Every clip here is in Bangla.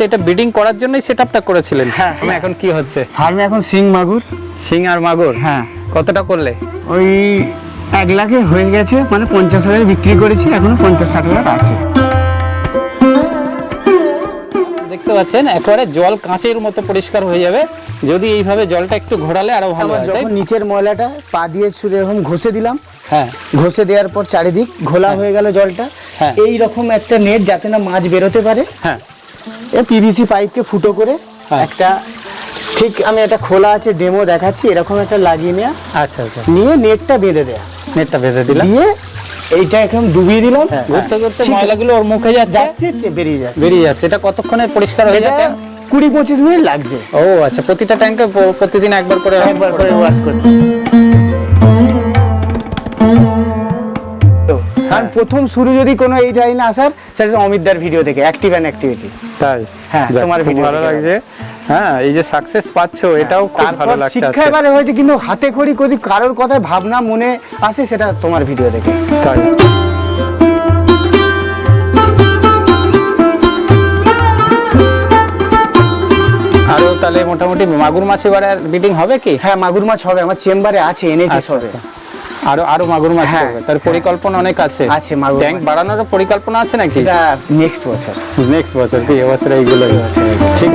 আচ্ছা এটা ব্রিডিং করার জন্যই সেটআপটা করেছিলেন। হ্যাঁ, এখন কি হচ্ছে? ফার্মে এখন সিং মাগুর। শিং আর মাগুর? হ্যাঁ। কতটা করলে? ওই এক লাখে হয়ে গেছে মানে পঞ্চাশ হাজার বিক্রি করেছি এখনও পঞ্চাশ ষাট হাজার আছে। দেখতে পাচ্ছেন একেবারে জল কাঁচের মতো পরিষ্কার হয়ে যাবে। যদি এইভাবে জলটা একটু ঘোরালে আরও ভালো হয় যখন নিচের ময়লাটা পা দিয়ে শুধু এরকম ঘষে দিলাম। হ্যাঁ। ঘষে দেওয়ার পর চারিদিক ঘোলা হয়ে। গেল জলটা। হ্যাঁ। এই রকম একটা নেট যাতে না মাছ বেরোতে পারে। হ্যাঁ। পিভিসি পাইপকে ফুটো করে হ্যাঁ। একটা ঠিক আমি একটা খোলা আছে ডেমো দেখাচ্ছি এরকম একটা লাগিয়ে নেওয়া আচ্ছা আচ্ছা। নিয়ে নেটটা বেঁধে দেয়া। নেটটা বেঁধে দিলাম দিয়ে এইটা এখন ডুবিয়ে দিলাম। হ্যাঁ, ঘুরতে ঘুরতে ময়লাগুলো ওর মুখে যাচ্ছে। যাচ্ছে বেরিয়ে যাচ্ছে। বেরিয়ে যাচ্ছে। এটা কতক্ষণে পরিষ্কার হয়ে যাচ্ছে? কুড়ি পঁচিশ মিনিট লাগছে। ও আচ্ছা প্রতিটা ট্যাঙ্কে প্রতিদিন একবার করে একবার করে ওয়াশ করতে কারণ প্রথম শুরু যদি কোনো এই লাইনে আসার সেটা অমিতদার ভিডিও থেকে অ্যাক্টিভ অ্যান্ড অ্যাক্টিভিটি তাই? হ্যাঁ, তোমার video ভালো লাগছে। হ্যাঁ এই যে সাকসেস পাচ্ছো এটাও খুব ভালো লাগছে শিক্ষা এবারে হয়েছে কিন্তু হাতে খড়ি যদি কারোর কথায় ভাবনা মনে আসে সেটা তোমার ভিডিও দেখে। তাই। আরও তাহলে মোটামুটি মাগুর মাছ এবারে ব্রিডিং হবে কি? হ্যাঁ মাগুর মাছ হবে আমার চেম্বারে আছে এনেছি আচ্ছা, সবে আচ্ছা। আরও আরও মাগুর মাছ হ্যাঁ, তার পরিকল্পনা অনেক আছে। আছে, মাগুর ট্যাঙ্ক বাড়ানোর পরিকল্পনা আছে নাকি? সেটা নেক্সট বছর। নেক্সট বছর কি? এবছর এইগুলো ঠিক।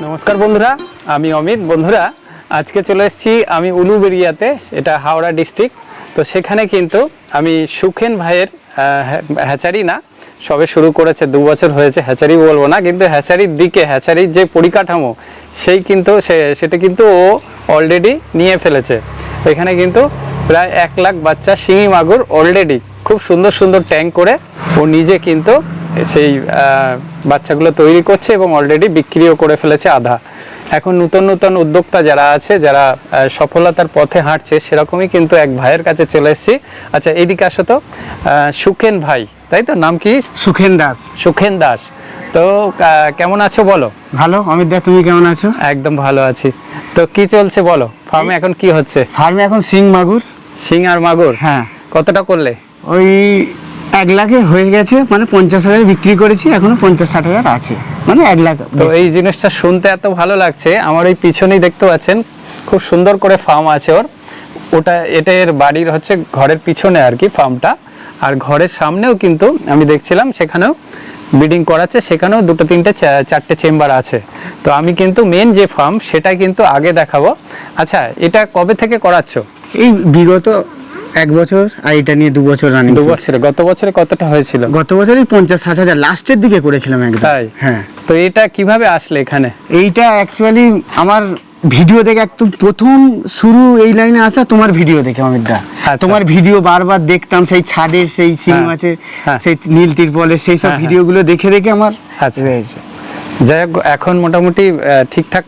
নমস্কার বন্ধুরা আমি অমিত। বন্ধুরা আজকে চলে এসেছি আমি উলুবেরিয়াতে এটা হাওড়া ডিস্ট্রিক্ট। তো সেখানে কিন্তু আমি সুখেন ভাইয়ের হ্যা- হ্যাচারি না, সবে শুরু করেছে, দু বছর হয়েছে, হ্যাচারি বলব না, কিন্তু হ্যাচারির দিকে, হ্যাচারির যে পরিকাঠামো, সেই কিন্তু, সে- সেটা কিন্তু ও অলরেডি নিয়ে ফেলেছে। এখানে কিন্তু প্রায় এক লাখ বাচ্চা শিঙি মাগুর অলরেডি খুব সুন্দর সুন্দর ট্যাঙ্ক করে ও নিজে কিন্তু সেই বাচ্চাগুলো তৈরি করছে এবং অলরেডি বিক্রিও করে ফেলেছে আধা। এখন নতুন নতুন উদ্যোক্তা যারা আছে যারা সফলতার পথে হাঁটছে সেরকমই কিন্তু এক ভাইয়ের কাছে চলে এসেছি। আচ্ছা এইদিকে আসো তো। সুখেন ভাই তাই তো? নাম কি? সুখেন দাস। সুখেন দাস। তো কেমন আছো বলো? ভালো অমিত দা তুমি কেমন আছো? একদম ভালো আছি। তো কি চলছে বলো? ফার্মে এখন কি হচ্ছে? ফার্মে এখন সিং মাগুর। শিং আর মাগুর? হ্যাঁ। কতটা করলে? ওই এক লাখে হয়ে গেছে মানে পঞ্চাশ হাজার বিক্রি করেছি এখনও পঞ্চাশ ষাট হাজার আছে। মানে এক লাখ তো এই জিনিসটা শুনতে এত ভালো লাগছে আমার এই পিছনেই দেখতে পাচ্ছেন খুব সুন্দর করে ফার্ম আছে ওর। ওটা এটা এর বাড়ির হচ্ছে ঘরের পিছনে আর কি ফার্মটা আর ঘরের সামনেও কিন্তু আমি দেখছিলাম সেখানেও ব্রিডিং করাচ্ছে সেখানেও দুটো তিনটে চারটে চেম্বার আছে। তো আমি কিন্তু মেন যে ফার্ম সেটা কিন্তু আগে দেখাবো। আচ্ছা এটা কবে থেকে করাচ্ছ? এই বিগত এক বছর আর এটা নিয়ে দু বছর রানিং দু বছরে গত বছরে কতটা হয়েছিল? গত বছরই পঞ্চাশ ষাট হাজার লাস্টের দিকে করেছিলাম একদম। তাই? হ্যাঁ। তো এটা কীভাবে আসলে এখানে? এইটা অ্যাকচুয়ালি আমার ভিডিও দেখে একদম প্রথম শুরু এই লাইনে আসা তোমার ভিডিও দেখে অমিত দা আচ্ছা। তোমার ভিডিও বারবার দেখতাম সেই ছাদের সেই সিং হ্যাঁ, মাছের হ্যাঁ। সেই নীল তিরপলের সেই সব হ্যাঁ, ভিডিওগুলো দেখে দেখে আমার আচ্ছা। যাই হোক এখন মোটামুটি ঠিকঠাক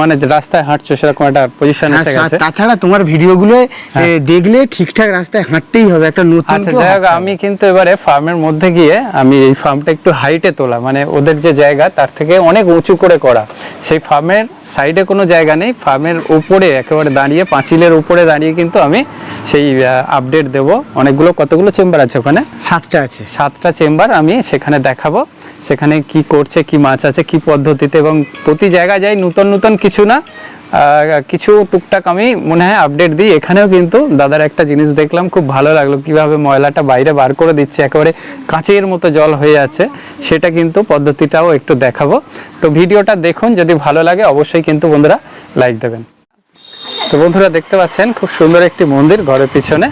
মানে রাস্তায় হাঁটছো সেরকম একটা পজিশন এসে গেছে। তাছাড়া তোমার ভিডিওগুলো হ্যাঁ। দেখলে ঠিকঠাক রাস্তায় হাঁটতেই হবে একটা নতুন আচ্ছা যাই হোক আমি কিন্তু এবারে ফার্মের মধ্যে গিয়ে আমি এই ফার্মটা একটু হাইটে তোলা মানে ওদের যে জায়গা তার থেকে অনেক উঁচু করে করা। সেই ফার্মের সাইডে কোনো জায়গা নেই ফার্মের উপরে একেবারে দাঁড়িয়ে পাঁচিলের উপরে দাঁড়িয়ে কিন্তু আমি সেই আপডেট দেব। অনেকগুলো কতগুলো চেম্বার আছে ওখানে? সাতটা আছে। সাতটা চেম্বার আমি সেখানে দেখাবো সেখানে কি করছে কি মাছ আছে কি পদ্ধতিতে এবং প্রতি জায়গায় যাই নতুন নতুন কিছু না। কিছু টুকটাক আমি মনে হয় আপডেট দিই। এখানেও কিন্তু দাদার একটা জিনিস দেখলাম, খুব ভালো লাগল। কীভাবে ময়লাটা বাইরে বার করে দিচ্ছে, একেবারে কাঁচের মতো জল হয়ে আছে, সেটা কিন্তু পদ্ধতিটাও একটু দেখাবো। তো ভিডিওটা দেখুন, যদি ভালো লাগে অবশ্যই কিন্তু বন্ধুরা লাইক দেবেন। তো বন্ধুরা দেখতে পাচ্ছেন, খুব সুন্দর একটি মন্দির ঘরের পিছনে।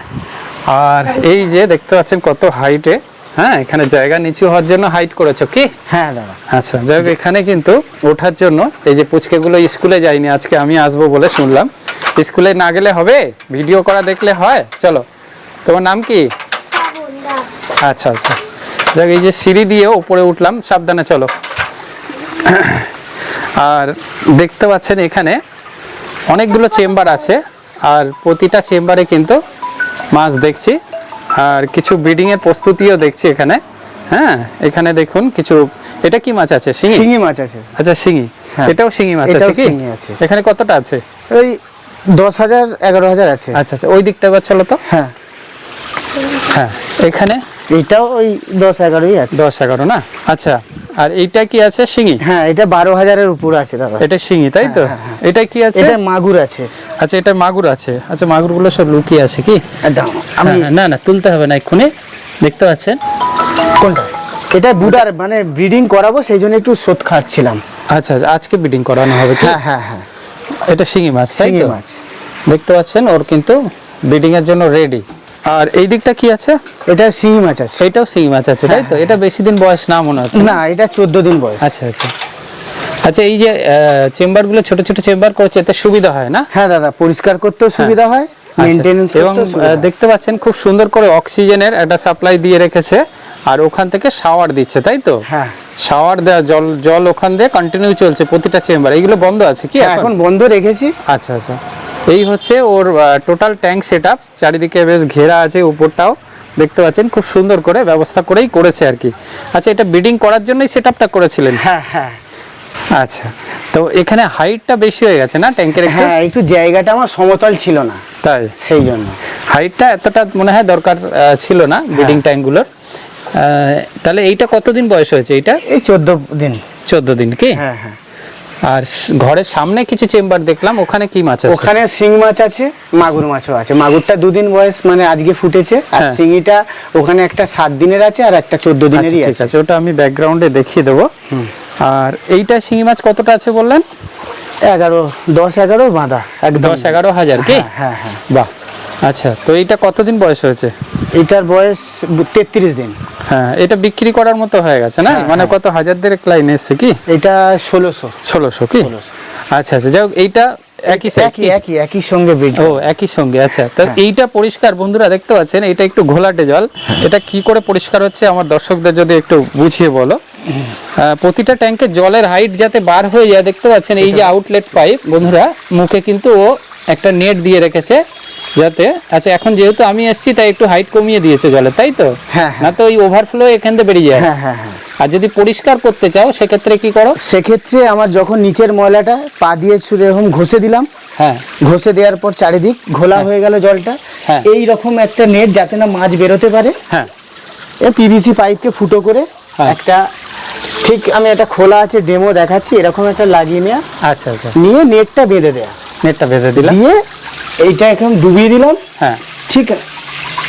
আর এই যে দেখতে পাচ্ছেন কত হাইটে হ্যাঁ এখানে জায়গা নিচু হওয়ার জন্য হাইট করেছ কি? হ্যাঁ দাদা। আচ্ছা যাই হোক এখানে কিন্তু ওঠার জন্য এই যে পুচকেগুলো স্কুলে যায়নি আজকে আমি আসব বলে শুনলাম। স্কুলে না গেলে হবে? ভিডিও করা দেখলে হয়? চলো। তোমার নাম কি? আচ্ছা আচ্ছা। যাক এই যে সিঁড়ি দিয়ে উপরে উঠলাম সাবধানে চলো। আর দেখতে পাচ্ছেন এখানে অনেকগুলো চেম্বার আছে আর প্রতিটা চেম্বারে কিন্তু মাছ দেখছি। আর কিছু ব্রিডিং এর প্রস্তুতিও দেখছি এখানে। হ্যাঁ এখানে দেখুন কিছু এটা কি মাছ আছে? শিঙি? শিঙি মাছ আছে। আচ্ছা শিঙি। হ্যাঁ। এটাও শিঙি মাছ আছে কি। এখানে কতটা আছে? ওই দশ হাজার এগারো হাজার আছে। আচ্ছা আচ্ছা। ওই দিকটা এবার চলো তো। হ্যাঁ। হ্যাঁ এখানে এইটাও ওই দশ এগারোই আছে। দশ এগারো না? আচ্ছা আর এইটা কি আছে শিঙি? হ্যাঁ এটা বারো হাজারের উপর আছে দাদা। এটা শিঙি তাই তো? হ্যাঁ, হ্যাঁ, এটা কি আছে? এটা মাগুর আছে। আচ্ছা এটা মাগুর আছে। আচ্ছা মাগুরগুলো সব লুকিয়ে আছে কি? আমি হ্যাঁ, না না তুলতে হবে না এক্ষুনি। দেখতে পাচ্ছেন? কোনটা? এটা বুডার মানে ব্রিডিং করাবো সেই জন্য একটু সোদ খাচ্ছিলাম। আচ্ছা আচ্ছা, আজকে ব্রিডিং করানো হবে হ্যাঁ হ্যাঁ হ্যাঁ। এটা শিঙি মাছ তাই তো? মাছ। দেখতে পাচ্ছেন ওর কিন্তু ব্রিডিং এর জন্য রেডি আর এই দিকটা কি আছে? এটা শিঙি মাছ আছে। এইটাও শিঙি মাছ আছে তাই তো? এটা বেশি দিন বয়স না মনে হচ্ছে? না এটা চোদ্দ দিন বয়স। আচ্ছা আচ্ছা। আচ্ছা এই যে চেম্বারগুলো ছোট ছোট চেম্বার করছে এতে সুবিধা হয় না? হ্যাঁ দাদা পরিষ্কার করতেও সুবিধা হয় আচ্ছা, এবং দেখতে পাচ্ছেন খুব সুন্দর করে অক্সিজেনের একটা সাপ্লাই দিয়ে রেখেছে আর ওখান থেকে শাওয়ার দিচ্ছে তাই তো? হ্যাঁ। শাওয়ার দেওয়া জল জল ওখান দিয়ে কন্টিনিউ চলছে প্রতিটা চেম্বার এইগুলো বন্ধ আছে কি এখন বন্ধ রেখেছি। আচ্ছা আচ্ছা। এই হচ্ছে ওর টোটাল ট্যাঙ্ক সেট চারিদিকে বেশ ঘেরা আছে উপরটাও। দেখতে পাচ্ছেন খুব সুন্দর করে ব্যবস্থা করেই করেছে আর কি। আচ্ছা এটা বিডিং করার জন্যই সেট করেছিলেন? হ্যাঁ হ্যাঁ। আচ্ছা তো এখানে হাইটটা বেশি হয়ে গেছে না ট্যাঙ্কের হ্যাঁ একটু জায়গাটা আমার সমতল ছিল না। তাই? সেই জন্য। হাইটটা এতটা মনে হয় দরকার ছিল না ব্রিডিং ট্যাঙ্কগুলোর তাহলে এইটা কতদিন বয়স হয়েছে এইটা? এই চোদ্দ দিন। চোদ্দ দিন কি? হ্যাঁ হ্যাঁ। আর ঘরের সামনে কিছু চেম্বার দেখলাম ওখানে কি মাছ আছে? ওখানে শিং মাছ আছে মাগুর মাছও আছে। মাগুরটা দুদিন বয়স মানে আজকে ফুটেছে আর হ্যাঁ। শিঙিটা ওখানে একটা সাত দিনের আছে আর একটা চোদ্দ আচ্ছা দিনেরই আছে। আছে ওটা আমি ব্যাকগ্রাউন্ডে দেখিয়ে দেবো। আর এইটা শিঙি মাছ কতটা আছে বললেন? এগারো দশ এগারো বাঁধা একদম। দশ এগারো হাজার কি? হ্যাঁ, হ্যাঁ হ্যাঁ। বাহ। আচ্ছা তো এইটা কতদিন বয়স হয়েছে? এটার বয়স তেত্রিশ দিন। হ্যাঁ এটা বিক্রি করার মতো হয়ে গেছে না? হ্যাঁ, মানে কত হাজার দেড়েক লাইন এসছে কি? এটা ষোলোশো। ষোলোশো কি? আচ্ছা আচ্ছা যাই হোক এইটা একই একই একই একই সঙ্গে ও একই সঙ্গে আচ্ছা তো হ্যাঁ। এইটা পরিষ্কার বন্ধুরা দেখতে পাচ্ছেন এটা একটু ঘোলাটে জল। এটা কি করে পরিষ্কার হচ্ছে আমার দর্শকদের যদি একটু বুঝিয়ে বলো? প্রতিটা ট্যাঙ্কে জলের হাইট যাতে বার হয়ে যায় দেখতে পাচ্ছেন এই যে আউটলেট পাইপ বন্ধুরা মুখে কিন্তু ও একটা নেট দিয়ে রেখেছে। যাতে আচ্ছা এখন যেহেতু আমি এসছি তাই একটু হাইট কমিয়ে দিয়েছে জলে তাই তো? হ্যাঁ, হ্যাঁ। না তো ওই ওভারফ্লো এখান থেকে বেরিয়ে যায়। হ্যাঁ হ্যাঁ হ্যাঁ। আর যদি পরিষ্কার করতে চাও সেক্ষেত্রে কি করো? সেক্ষেত্রে আমার যখন নিচের ময়লাটা পা দিয়ে শুধু এরকম ঘষে দিলাম হ্যাঁ। ঘষে দেওয়ার পর চারিদিক ঘোলা হয়ে। গেল জলটা হ্যাঁ। এই রকম একটা নেট যাতে না মাছ বেরোতে পারে। হ্যাঁ। পিভিসি পাইপকে ফুটো করে হ্যাঁ। একটা ঠিক আমি একটা খোলা আছে ডেমো দেখাচ্ছি এরকম একটা লাগিয়ে নেওয়া আচ্ছা আচ্ছা। নিয়ে নেটটা বেঁধে দেয়া। নেটটা বেঁধে দিলাম। দিয়ে এইটা এখন ডুবিয়ে দিলাম। হ্যাঁ। ঠিক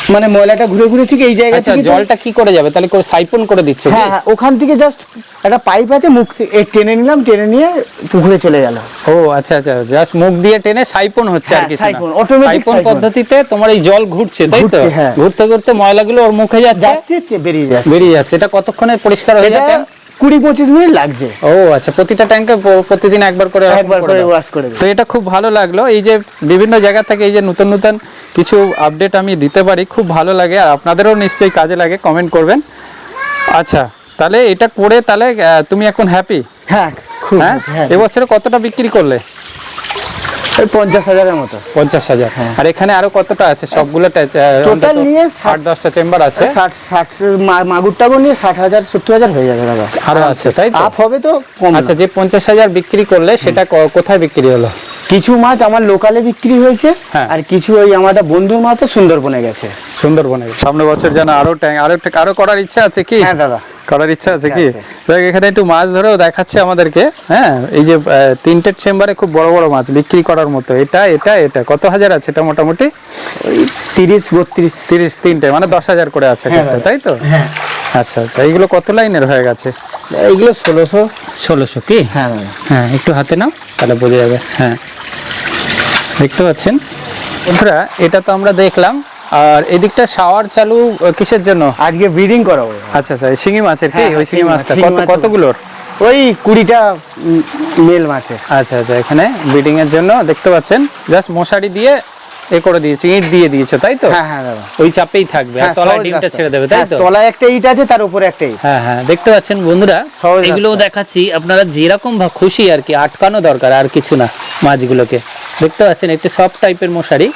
মানে ময়লাটা ঘুরে ঘুরে ঠিক এই জায়গা আচ্ছা থেকে জলটা কি করে যাবে? তাহলে করে সাইপন করে দিচ্ছ কি? হ্যাঁ হ্যাঁ ওখান থেকে জাস্ট একটা পাইপ আছে মুখ থেকে- এ টেনে নিলাম টেনে নিয়ে পুকুরে চলে গেল। ও আচ্ছা আচ্ছা জাস্ট মুখ দিয়ে টেনে সাইপন হচ্ছে আর কিছু সাইপন, automatic সাইপন। পদ্ধতিতে তোমার এই জল ঘুরছে তাই তো? হ্যাঁ। ঘুরতে ঘুরতে ময়লাগুলো ওর মুখে যাচ্ছে? যাচ্ছে বেরিয়ে যাচ্ছে। বেরিয়ে যাচ্ছে। এটা কতক্ষণে পরিষ্কার হয়ে যায় কুড়ি পঁচিশ মিনিট লাগছে। ও আচ্ছা প্রতিটা ট্যাঙ্কে প্রতিদিন একবার করে একবার করে ওয়াশ করে তো এটা খুব ভালো লাগল। এই যে বিভিন্ন জায়গা থেকে এই যে নতুন নতুন কিছু আপডেট আমি দিতে পারি খুব ভালো লাগে আর আপনাদেরও নিশ্চয়ই কাজে লাগে কমেন্ট করবেন। আচ্ছা তাহলে এটা করে তাহলে তুমি এখন হ্যাপি হ্যাঁ হ্যাঁ? হ্যাঁ এবছরে কতটা বিক্রি করলে? ওই পঞ্চাশ হাজারের মতো। পঞ্চাশ হাজার আর এখানে আরও কতটা আছে? সবগুলো Total নিয়ে ষাট- দশটা চেম্বার আছে। ষাট ষাট মাগুর টাগুর নিয়ে ষাট হাজার সত্তর হাজার হয়ে যাবে দাদা। আরও আছে তাই আপ হবে তো কম আচ্ছা যে পঞ্চাশ হাজার বিক্রি করলে সেটা কোথায় বিক্রি হলো? কিছু মাছ আমার লোকালে বিক্রি হয়েছে হ্যাঁ। আর কিছু ওই আমাদের বন্ধুর মাপে সুন্দরবনে গেছে। সুন্দরবনে সামনে বছর যেন আরও আরও একটা- আরও করার ইচ্ছা আছে কি? হ্যাঁ দাদা। করার ইচ্ছা আছে কি। এখানে একটু মাছ ধরেও দেখাচ্ছে আমাদেরকে হ্যাঁ? এই যে তিনটে চেম্বারে খুব বড় বড় মাছ বিক্রি করার মতো। এটা এটা এটা। কত হাজার আছে এটা মোটামুটি? ওই তিরিশ বত্রিশ। তিরিশ তিনটে মানে দশ হাজার করে আছে হ্যাঁ, তাই তো? হ্যাঁ। আচ্ছা আচ্ছা। এইগুলো কত লাইনের হয়ে গেছে? এইগুলো ষোলোশো। ষোলোশো কি? হ্যাঁ। হ্যাঁ একটু হাতে নাও তাহলে বোঝা যাবে। হ্যাঁ। দেখতে পাচ্ছেন? বন্ধুরা এটা তো আমরা দেখলাম আর এদিকটা শাওয়ার চালু কিসের জন্য? আজকে ব্রিডিং করাবো আচ্ছা আচ্ছা শিঙি মাছের কি? হ্যাঁ, ওই হ্যাঁ, শিঙি মাছটা কত। কতগুলোর? ওই কুড়িটা মেল মাছে আচ্ছা আচ্ছা এখানে ব্রিডিং এর জন্য দেখতে পাচ্ছেন জাস্ট মশারি দিয়ে এ করে দিয়েছে ইট দিয়ে দিয়েছে তাই তো? হ্যাঁ হ্যাঁ দাদা। ওই চাপেই থাকবে আর হ্যাঁ, তলায় ডিমটা ছেড়ে দেবে তাই তো? তলায় একটা ইট আছে তার উপরে একটা ইট। হ্যাঁ হ্যাঁ দেখতে পাচ্ছেন বন্ধুরা এগুলোও দেখাচ্ছি আপনারা যেরকম ভা- খুশি আর কি আটকানো দরকার আর কিছু না মাছগুলোকে। দেখতে পাচ্ছেন একটু সফট টাইপের মশারি।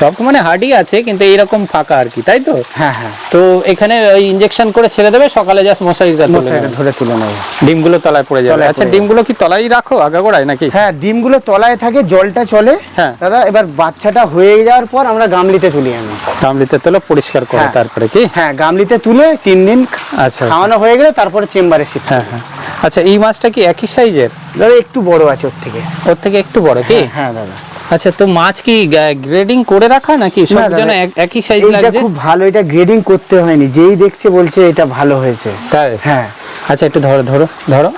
সব মানে হার্ডই আছে কিন্তু এইরকম ফাঁকা আর কি তাই তো? হ্যাঁ হ্যাঁ। তো এখানে ওই ইনজেকশন করে ছেড়ে দেবে সকালে জাস্ট মশারিটা তুলে মশারিটা ধরে তুলে নেব। ডিমগুলো তলায় পড়ে যাবে। আচ্ছা ডিমগুলো কি তলায় রাখো আগাগোড়ায় নাকি? হ্যাঁ ডিমগুলো তলায় থাকে জলটা চলে। হ্যাঁ। দাদা এবার বাচ্চাটা হয়ে যাওয়ার পর আমরা গামলিতে তুলি আনি গামলিতে তোলো পরিষ্কার করে হ্যাঁ। তারপরে কি? হ্যাঁ গামলিতে তুলে তিন দিন আচ্ছা আচ্ছা। খাওয়ানো হয়ে গেলে তারপরে চেম্বারে শিফট হ্যাঁ হ্যাঁ। আচ্ছা এই মাছটা কি একই সাইজের দাদা একটু বড় আছে ওর থেকে। ওর থেকে একটু বড় কি? হ্যাঁ দাদা। আচ্ছা তো মাছ কি গ্রেডিং করে রাখা নাকি সব এক- একই সাইজ লাগছে? খুব ভালো এটা গ্রেডিং করতে হয়নি। যেই দেখছে বলছে এটা ভালো হয়েছে। তাই? হ্যাঁ। আচ্ছা একটু ধরো ধরো ধরো।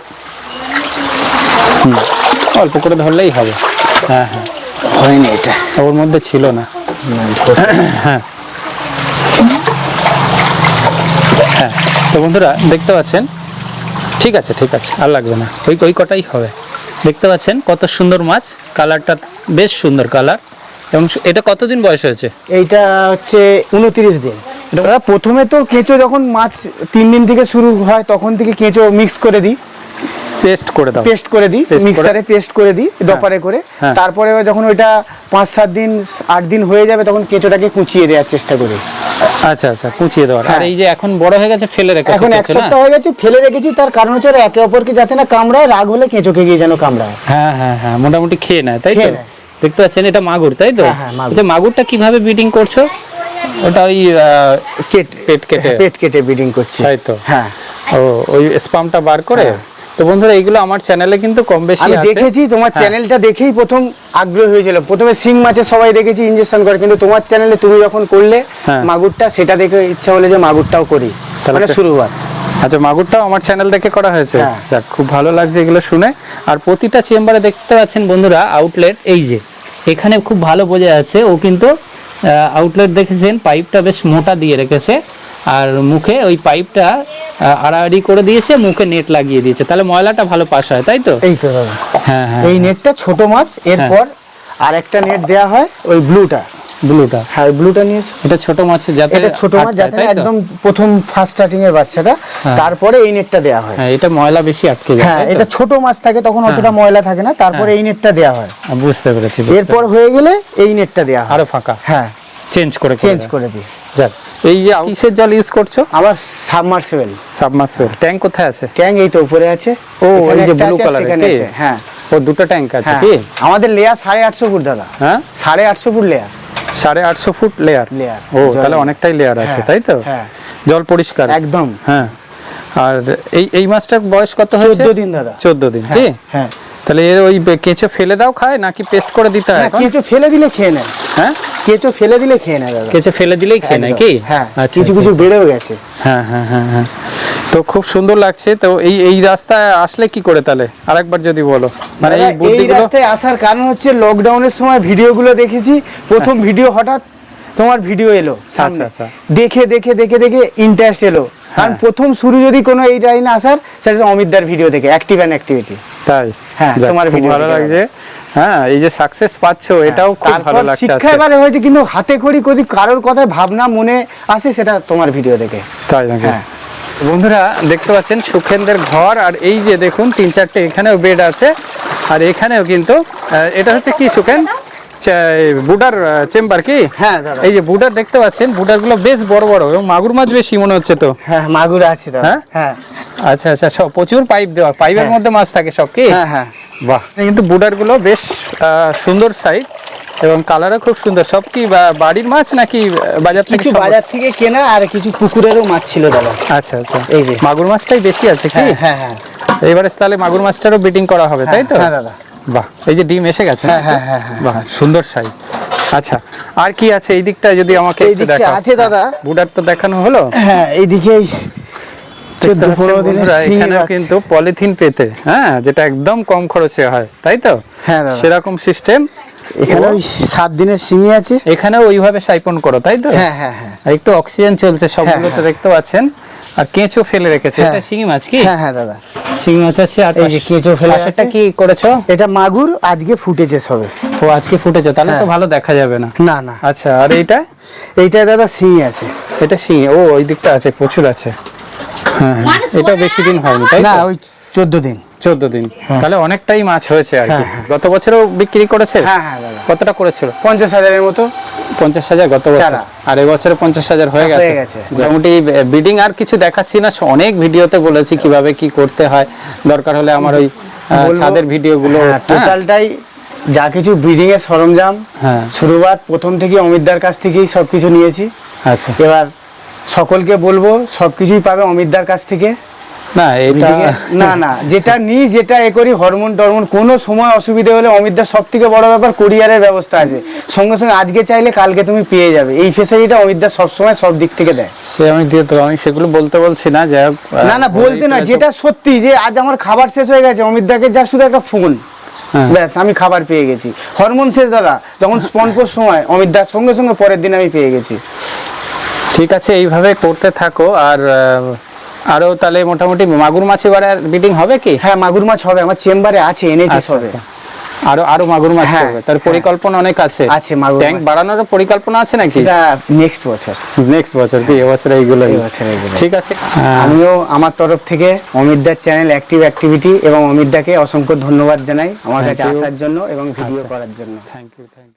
অল্প করে ধরলেই হবে। হ্যাঁ হ্যাঁ। হয়নি এটা। ওর মধ্যে ছিল না। হ্যাঁ। হ্যাঁ তো বন্ধুরা দেখতে পাচ্ছেন? ঠিক আছে ঠিক আছে আর লাগবে না। ওই ওই কটাই হবে। দেখতে পাচ্ছেন কত সুন্দর মাছ কালারটা বেশ সুন্দর কালার। এবং এটা কতদিন বয়স হয়েছে? এইটা হচ্ছে উনত্রিশ দিন। দাদা প্রথমে তো কেঁচো যখন মাছ তিন দিন থেকে শুরু হয় তখন থেকে কেঁচো মিক্স করে দিই। পেস্ট করে দাও। পেস্ট করে দিই মিক্সারে পেস্ট করে দিই ডপারে করে। হ্যাঁ। তারপরে যখন ওইটা পাঁচ সাত দিন আট দিন হয়ে যাবে তখন কেঁচোটাকে কুচিয়ে দেওয়ার চেষ্টা করি। আচ্ছা আচ্ছা কুচিয়ে দেওয়ার। আর হ্যাঁ। এই যে এখন বড় হয়ে গেছে ফেলে রেখেছো এখন এক সপ্তাহ হয়ে গেছে ফেলে রেখেছি তার কারণ হচ্ছে একে অপরকে যাতে না কামড়ায় রাগ হলে কেঁচোকে গিয়ে যেন কামড়ায়। হ্যাঁ হ্যাঁ হ্যাঁ মোটামুটি খেয়ে নেয় তাই তো। দেখতে পাচ্ছেন এটা মাগুর তাই তো? হ্যাঁ, হ্যাঁ, আচ্ছা মাগুরটা কীভাবে ব্রিডিং করছ? ওটা ওই পেট কেটে। পেট কেটে ব্রিডিং করছি। তাই তো? হ্যাঁ। ও ওই স্পামটা বার করে? হ্যাঁ। তো বন্ধুরা এইগুলো আমার চ্যানেলে কিন্তু কম বেশি আমি দেখেছি তোমার হ্যাঁ। চ্যানেলটা দেখেই প্রথম আগ্রহ হয়েছিল। প্রথমে সিং মাছের সবাই দেখেছি ইনজেকশন করে কিন্তু তোমার চ্যানেলে তুমি যখন করলে হ্যাঁ। মাগুরটা সেটা দেখে ইচ্ছা হলো যে মাগুরটাও করি। তাহলে মানে শুরুয়াত আচ্ছা মাগুরটাও আমার চ্যানেল থেকে করা হয়েছে? হ্যাঁ। যাক খুব ভালো লাগছে এগুলো শুনে। আর প্রতিটা চেম্বারে দেখতে পাচ্ছেন বন্ধুরা আউটলেট এই যে। এখানে খুব ভালো বোঝা যাচ্ছে। ও কিন্তু আউটলেট দেখেছেন পাইপটা বেশ মোটা দিয়ে রেখেছে। আর মুখে ওই পাইপটা আড়াআড়ি করে দিয়েছে মুখে নেট লাগিয়ে দিয়েছে। তাহলে ময়লাটা ভালো পাস হয় তাই তো? এই তো দাদা। হ্যাঁ হ্যাঁ এই নেটটা ছোট মাছ এরপর আর একটা নেট দেয়া হয় ওই ব্লুটা ব্লুটা। হ্যাঁ ব্লুটা নিয়ে এটা ছোট মাছ যাতে এটা ছোট মাছ যাতে? একদম প্রথম ফার্স্ট স্টার্টিং এর বাচ্চাটা। হ্যাঁ। তারপরে এই নেটটা দেয়া হয়। হ্যাঁ এটা ময়লা বেশি আটকে যায় হ্যাঁ এটা ছোট মাছ থাকে তখন অতটা ময়লা থাকে না তারপরে এই নেটটা দেয়া হয়। বুঝতে পেরেছি এরপর হয়ে গেলে এই নেটটা দেয়া হয়। আরও ফাঁকা। হ্যাঁ। চেঞ্জ করে চেঞ্জ করে দিই। যাক এই যে কিসের জল ইউজ করছ? আমার সাবমার্সিবল সাবমার্সিবল ট্যাঙ্ক কোথায় আছে? ট্যাঙ্ক এই তো উপরে আছে। ও এই যে ব্লু কালার হ্যাঁ। ও দুটো ট্যাঙ্ক আছে হ্যাঁ। কি? আমাদের লেয়ার সাড়ে আটশো ফুট দাদা। হ্যাঁ? সাড়ে আটশো ফুট লেয়ার সাড়ে আটশো ফুট লেয়ার ও তাহলে অনেকটাই লেয়ার আছে হ্যাঁ, তাই তো? হ্যাঁ। জল পরিষ্কার। একদম। হ্যাঁ। আর এই এই মাছটার বয়স কত হয়েছে? 14 দিন দাদা। চোদ্দ দিন কি? হ্যাঁ। হ্যাঁ তাহলে এর ওই কেঁচো ফেলে দাও খায় নাকি পেস্ট করে দিতে হয় কেঁচো ফেলে দিলে খেয়ে নেয়। হ্যাঁ? কেঁচো ফেলে দিলে খেয়ে নেয় দাদা। কেঁচো ফেলে দিলেই খেয়ে নেয় কি? হ্যাঁ আচ্ছা, কিছু আচ্ছা, কিছু আচ্ছা। বেড়েও গেছে। হ্যাঁ হ্যাঁ হ্যাঁ হ্যাঁ। তো খুব সুন্দর লাগছে। তো এই এই রাস্তায় আসলে কি করে তাহলে? আরেকবার যদি বলো। মানে এই এই রাস্তায় আসার কারণ হচ্ছে লকডাউনের সময় ভিডিওগুলো দেখেছি। প্রথম ভিডিও হঠাৎ তোমার ভিডিও এলো আচ্ছা, আচ্ছা। দেখে দেখে দেখে দেখে ইন্টারেস্ট এলো। কারণ হ্যাঁ। প্রথম শুরু যদি কোনো এই লাইনে আসার সেটা অমিতদার ভিডিও দেখে অ্যাক্টিভ অ্যান্ড অ্যাক্টিভিটি তাই? হ্যাঁ, তোমার ভিডিও ভালো লাগছে। হ্যাঁ এই যে সাকসেস পাচ্ছো এটাও খুব ভালো লাগছে শিক্ষা এবারে হয়েছে কিন্তু হাতে খড়ি যদি কারোর কথায় ভাবনা মনে আসে সেটা তোমার ভিডিও দেখে। তাই নাকি? হ্যাঁ। বন্ধুরা দেখতে পাচ্ছেন সুখেনদের ঘর আর এই যে দেখুন তিন চারটে এখানেও বেড আছে আর এখানেও কিন্তু এটা হচ্ছে কি সুখেন? বুডার চেম্বার কি? হ্যাঁ, এই যে বুডার দেখতে পাচ্ছেন বুডারগুলো বেশ বড় বড় এবং মাগুর মাছ বেশি মনে হচ্ছে তো? হ্যাঁ মাগুর আছে হ্যাঁ? হ্যাঁ। আচ্ছা আচ্ছা সব প্রচুর পাইপ দেওয়া পাইপের হ্যাঁ। মধ্যে মাছ থাকে সব কি? হ্যাঁ হ্যাঁ। বাহ কিন্তু বুডারগুলো বেশ সুন্দর সাইজ এবং কালারও খুব সুন্দর। সব কি বাড়ির মাছ নাকি বাজার থেকে বাজার থেকে কেনা আর কিছু পুকুরেরও মাছ ছিল দাদা। আচ্ছা আচ্ছা। এই যে। মাগুর মাছটাই বেশি আছে কি? হ্যাঁ হ্যাঁ হ্যাঁ। এবারে তাহলে মাগুর মাছটারও ব্রিডিং করা হবে তাই তো? হ্যাঁ, দাদা। বাহ এই যে ডিম এসে গেছে হ্যাঁ, হ্যাঁ, হ্যাঁ, হ্যাঁ। বাহ সুন্দর সাইজ আচ্ছা আর কি আছে এই দিকটা যদি আমাকে এই দিকটা আছে দাদা। বুডার তো দেখানো হলো। হ্যাঁ এইদিকে এই চোদ্দ দেখতে পাচ্ছেন পনেরো দিনের বন্ধুরা, শিঙি এখানেও কিন্তু পলিথিন পেতে হ্যাঁ যেটা একদম কম খরচে হয় তাই তো? হ্যাঁ, সেরকম সিস্টেম এখানে ওই সাত দিনের শিঙি আছে। এখানেও ওইভাবে সাইপন করো তাই তো? হ্যাঁ হ্যাঁ হ্যাঁ। আর একটু অক্সিজেন চলছে সবগুলোতে হ্যাঁ। দেখতে পাচ্ছেন। আর কেঁচো ফেলে রেখেছে হ্যাঁ। এটা শিঙি মাছ কি? হ্যাঁ হ্যাঁ দাদা। শিঙি মাছ আছে আর এই যে কেঁচো ফেলে আছে। কি করেছ? এটা মাগুর আজকে ফুটেছে সবে। ও আজকে ফুটেছে তাহলে তো হ্যাঁ। ভালো দেখা যাবে না। না না। আচ্ছা আর এইটা? এইটা দাদা শিঙি আছে। এটা শিঙে ও ওই দিকটা আছে প্রচুর আছে। হ্যাঁ হ্যাঁ। এটা বেশি দিন হয়নি তাই না না ওই চোদ্দ দিন। চোদ্দ দিন। তাহলে অনেকটাই মাছ হয়েছে আর কি। হ্যাঁ, হ্যাঁ। গত বছরও বিক্রি করেছে? হ্যাঁ হ্যাঁ কতটা করেছিল? পঞ্চাশ হাজারের মতো। পঞ্চাশ হাজার গত বছর। আর এবছরে পঞ্চাশ হাজার হয়ে হয়ে গেছে। মোটামুটি বিডিং আর কিছু দেখাচ্ছি না। অনেক ভিডিওতে বলেছি কীভাবে কি করতে হয়। দরকার হলে আমার ওই ছাদের ভিডিওগুলো হ্যাঁ, টোটালটাই যা কিছু ব্রিডিং এর সরঞ্জাম হ্যাঁ। শুরুয়াত প্রথম থেকে অমিতদার কাছ থেকেই সবকিছু নিয়েছি। আচ্ছা। এবার সকলকে বলব সবকিছুই পাবে অমিতদার কাছ থেকে। না এটা না না যেটা যেটা এ করি হরমোন টরমোন কোনো সময় অসুবিধা হলে অমিতদার সব থেকে বড় ব্যাপার কুরিয়ারের ব্যবস্থা আছে। সঙ্গে সঙ্গে আজকে চাইলে কালকে তুমি পেয়ে যাবে। এই ফেসিলিটিটা অমিতদার সবসময় সব দিক থেকে দেয়। সে আমি দিয়ে তো আমি সেগুলো বলতে বলছি না যাই না না বলতে না যেটা সত্যি যে আজ আমার খাবার শেষ হয়ে গেছে অমিত অমিতদাকে যা শুধু একটা ফোন। হ্যাঁ। ব্যাস আমি খাবার পেয়ে গেছি। হরমোন শেষ দাদা যখন স্পনকোর সময় অমিত অমিতদার সঙ্গে সঙ্গে পরের দিন আমি পেয়ে গেছি। ঠিক আছে এইভাবে করতে থাকো আর আরও তাহলে মোটামুটি মাগুর মাছ এবারে বিডিং হবে কি? হ্যাঁ মাগুর মাছ হবে আমার চেম্বারে আছে এনেছি আচ্ছা, সবে। আচ্ছা। আরও আরও মাগুর মাছ হ্যাঁ, করবে। তার পরিকল্পনা অনেক আছে। আছে, মাগুর ট্যাঙ্ক বাড়ানোর পরিকল্পনা আছে নাকি? সেটা নেক্সট বছর। নেক্সট বছর কি? এবছর এইগুলো এই বছর এইগুলোই। ঠিক আছে। আমিও আমার তরফ থেকে অমিত অমিতদার চ্যানেল অ্যাক্টিভ অ্যাক্টিভিটি এবং অমিত অমিতদাকে অসংখ্য ধন্যবাদ জানাই আমার কাছে আসার জন্য এবং ভিডিও আচ্ছা। করার জন্য। Thank you thank you